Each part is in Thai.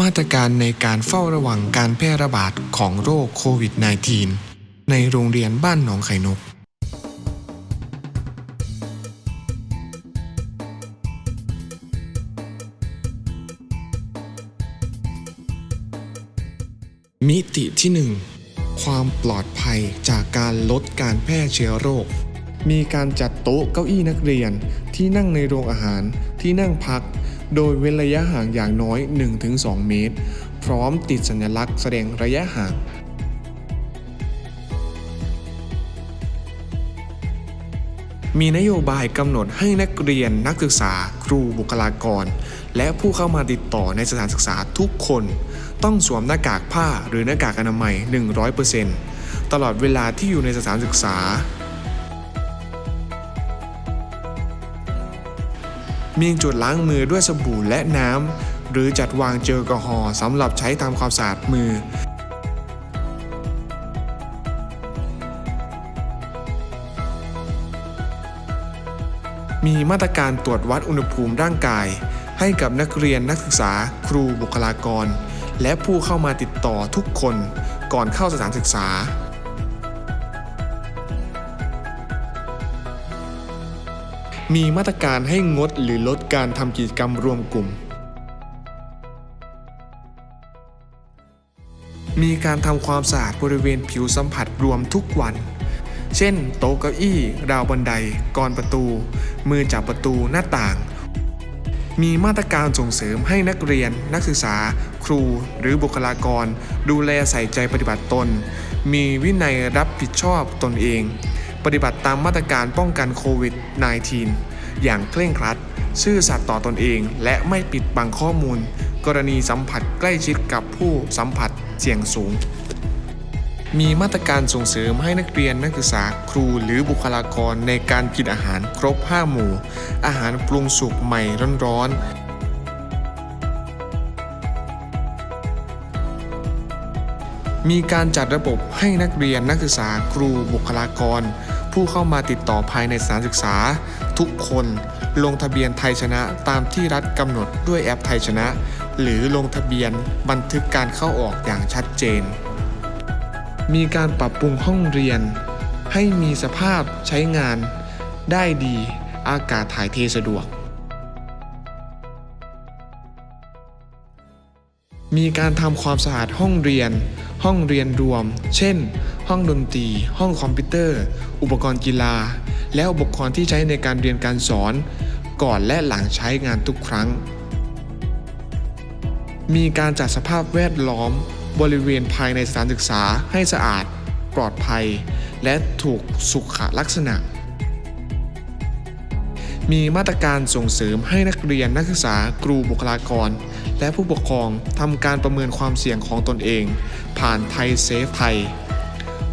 มาตรการในการเฝ้าระวังการแพร่ระบาดของโรคโควิด -19 ในโรงเรียนบ้านหนองไข่นก มิติที่ 1 ความปลอดภัยจากการลดการแพร่เชื้อโรค มีการจัดโต๊ะเก้าอี้นักเรียนที่นั่งในโรงอาหารที่นั่งพัก โดยเว้นระยะห่างอย่างน้อย 1-2 เมตร พร้อมติดสัญลักษณ์แสดงระยะห่างมีนโยบายกำหนดให้นักเรียนนักศึกษา ครูบุคลากร และผู้เข้ามาติดต่อในสถานศึกษาทุกคน ต้องสวมหน้ากากผ้าหรือหน้ากากอนามัย 100%ตลอดเวลาที่อยู่ในสถานศึกษา มีจุดล้างมือด้วยสบู่และน้ำ หรือจัดวางเจลแอลกอฮอล์สำหรับใช้ทำความสะอาดมือมีมาตรการตรวจวัดอุณหภูมิร่างกาย ให้กับนักเรียนนักศึกษา ครูบุคลากร และผู้เข้ามาติดต่อทุกคนก่อนเข้าสถานศึกษา มีมาตรการให้งดหรือลดการทำกิจกรรมรวมกลุ่ม มีการทำความสะอาดบริเวณผิวสัมผัสรวมทุกวัน เช่น โต๊ะเก้าอี้ ราวบันไดกรอนประตู มือจับประตูหน้าต่าง มีมาตรการส่งเสริมให้นักเรียน นักศึกษา ครู หรือบุคลากร ดูแลใส่ใจปฏิบัติตน มีวินัยรับผิดชอบตนเอง ปฏิบัติตามมาตรการป้องกันโควิด -19 อย่างเคร่งครัด ซื่อสัตย์ต่อตนเอง และไม่ปิดบังข้อมูล กรณีสัมผัสใกล้ชิดกับผู้สัมผัสเสี่ยงสูง มีมาตรการส่งเสริมให้นักเรียนนักศึกษาครูหรือบุคลากรในการกินอาหารครบ 5 หมู่ อาหารปรุงสุกใหม่ร้อนๆมีการจัดระบบให้นักเรียนนักศึกษาครูบุคลากร ผู้เข้ามาติดต่อภายในสถานศึกษา ทุกคนลงทะเบียนไทยชนะตามที่รัฐกำหนดด้วยแอปไทยชนะ หรือลงทะเบียนบันทึกการเข้าออกอย่างชัดเจน มีการปรับปรุงห้องเรียน ให้มีสภาพใช้งาน ได้ดีอากาศถ่ายเทสะดวก มีการทำความสะอาดห้องเรียน ห้องเรียนรวม เช่น ห้องดนตรี ห้องคอมพิวเตอร์ อุปกรณ์กีฬา และอุปกรณ์ที่ใช้ในการเรียนการสอน ก่อนและหลังใช้งานทุกครั้ง มีการจัดสภาพแวดล้อม บริเวณภายในสถานศึกษาให้สะอาด ปลอดภัย และถูกสุขลักษณะมีมาตรการส่งเสริมให้นักเรียนนักศึกษาครูบุคลากร และผู้ปกครองทำการประเมินความเสี่ยงของตนเอง ผ่านไทยเซฟไทย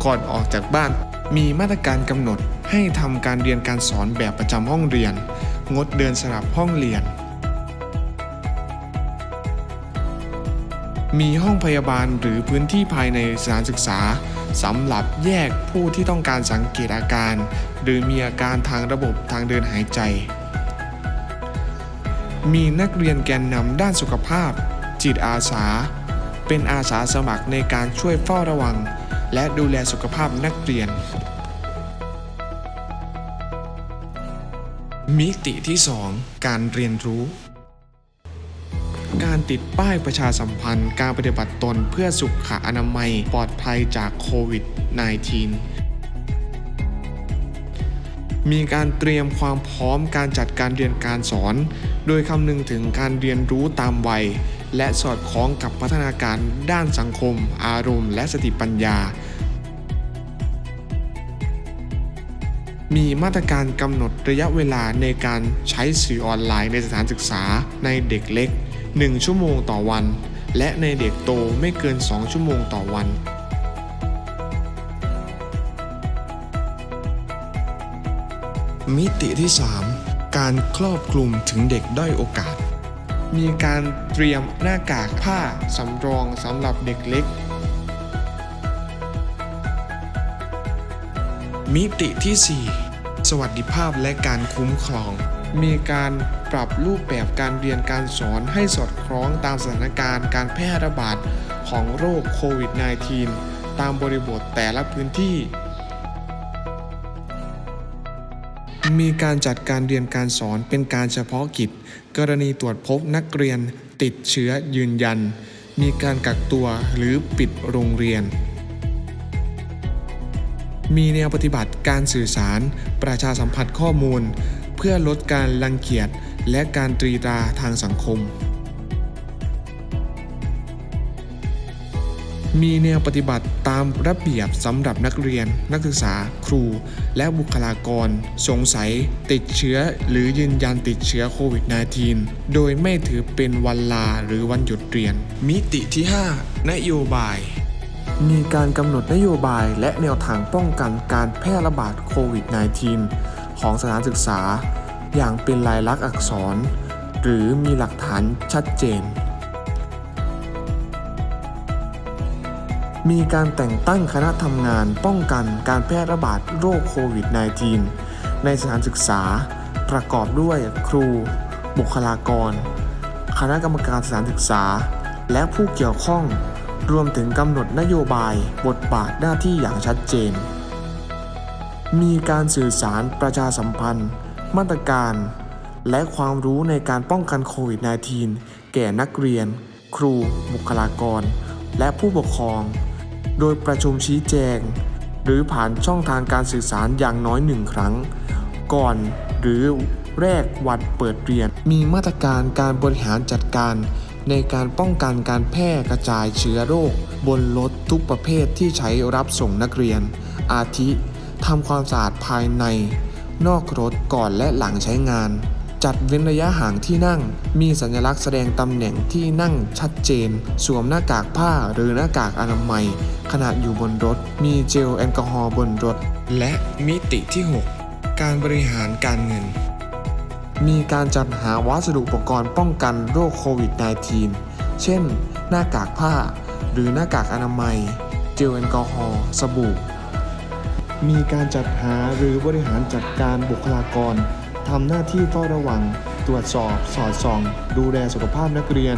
ก่อนออกจากบ้านมีมาตรการกำหนดให้ทำการเรียนการสอนแบบประจำห้องเรียน งดเดินสลับห้องเรียน มีห้องพยาบาลหรือพื้นที่ภายในสถานศึกษาสำหรับแยกผู้ที่ต้องการสังเกตอาการ หรือมีอาการทางระบบทางเดินหายใจ มีนักเรียนแกนนำด้านสุขภาพ จิตอาสา เป็นอาสาสมัครในการช่วยเฝ้าระวัง และดูแลสุขภาพนักเรียน มิติที่ 2 การเรียนรู้ การติดป้ายประชาสัมพันธ์ การปฏิบัติตนเพื่อสุขอนามัยปลอดภัยจากโควิด -19 มีการเตรียมความพร้อมการจัดการเรียนการสอน โดยคำนึงถึงการเรียนรู้ตามวัย และสอดคล้องกับพัฒนาการด้านสังคม อารมณ์ และสติปัญญา มีมาตรการกำหนดระยะเวลาในการใช้สื่อออนไลน์ในสถานศึกษาในเด็กเล็ก 1 ชั่วโมงต่อวัน และในเด็กโตไม่เกิน 2 ชั่วโมงต่อวัน มิติที่ 3 การครอบคลุมถึงเด็กด้อยโอกาส มีการเตรียมหน้ากากผ้าสำรองสำหรับเด็กเล็ก มิติที่ 4 สวัสดิภาพและการคุ้มครอง มีการปรับรูปแบบการเรียนการสอนให้สอดคล้องตามสถานการณ์การแพร่ระบาดของโรคโควิด -19 ตามบริบทแต่ละพื้นที่ มีการจัดการเรียนการสอนเป็นการเฉพาะกิจ กรณีตรวจพบนักเรียนติดเชื้อยืนยัน มีการกักตัวหรือปิดโรงเรียน มีแนวปฏิบัติการสื่อสาร ประชาสัมพันธ์ข้อมูล เพื่อลดการรังเกียจและการตรีตราทางสังคม มีแนวปฏิบัติตามระเบียบสำหรับนักเรียน นักศึกษา ครู และบุคลากร สงสัย ติดเชื้อ หรือยืนยันติดเชื้อโควิด -19 โดยไม่ถือเป็นวันลาหรือวันหยุดเรียน มิติที่ 5 นโยบาย มีการกำหนดนโยบายและแนวทางป้องกันการแพร่ระบาดโควิด -19 ของสถานศึกษา อย่างเป็นลายลักษณ์อักษร หรือมีหลักฐานชัดเจน มีการแต่งตั้งคณะทำงานป้องกันการแพร่ระบาดโรคโควิด -19 ในสถานศึกษา ประกอบด้วยครู บุคลากร คณะกรรมการสถานศึกษา และผู้เกี่ยวข้อง รวมถึงกำหนดนโยบายบทบาทหน้าที่อย่างชัดเจน มีการสื่อสารประชาสัมพันธ์ มาตรการ และความรู้ในการป้องกันโควิด -19 แก่นักเรียน ครู บุคลากรและผู้ปกครอง โดยประชุมชี้แจง หรือผ่านช่องทางการสื่อสารอย่างน้อยหนึ่งครั้ง ก่อนหรือแรกวันเปิดเรียน มีมาตรการการบริหารจัดการ ในการป้องกันการแพร่กระจายเชื้อโรค บนรถทุกประเภทที่ใช้รับส่งนักเรียน อาทิทำความสะอาดภายใน นอกรถก่อนและหลังใช้งาน จัดเว้นระยะห่างที่นั่ง มีสัญลักษณ์แสดงตำแหน่งที่นั่งชัดเจน สวมหน้ากากผ้าหรือหน้ากากอนามัย ขณะอยู่บนรถ มีเจลแอลกอฮอล์บนรถ และมิติที่ 6 การบริหารการเงิน มีการจัดหาวัสดุอุปกรณ์ป้องกันโรคโควิด -19 เช่น หน้ากากผ้า หรือหน้ากากอนามัย เจลแอลกอฮอล์สบู่มีการจัดหาหรือบริหารจัดการบุคลากร ทำหน้าที่เฝ้าระวัง ตรวจสอบ สอดส่อง ดูแลสุขภาพนักเรียน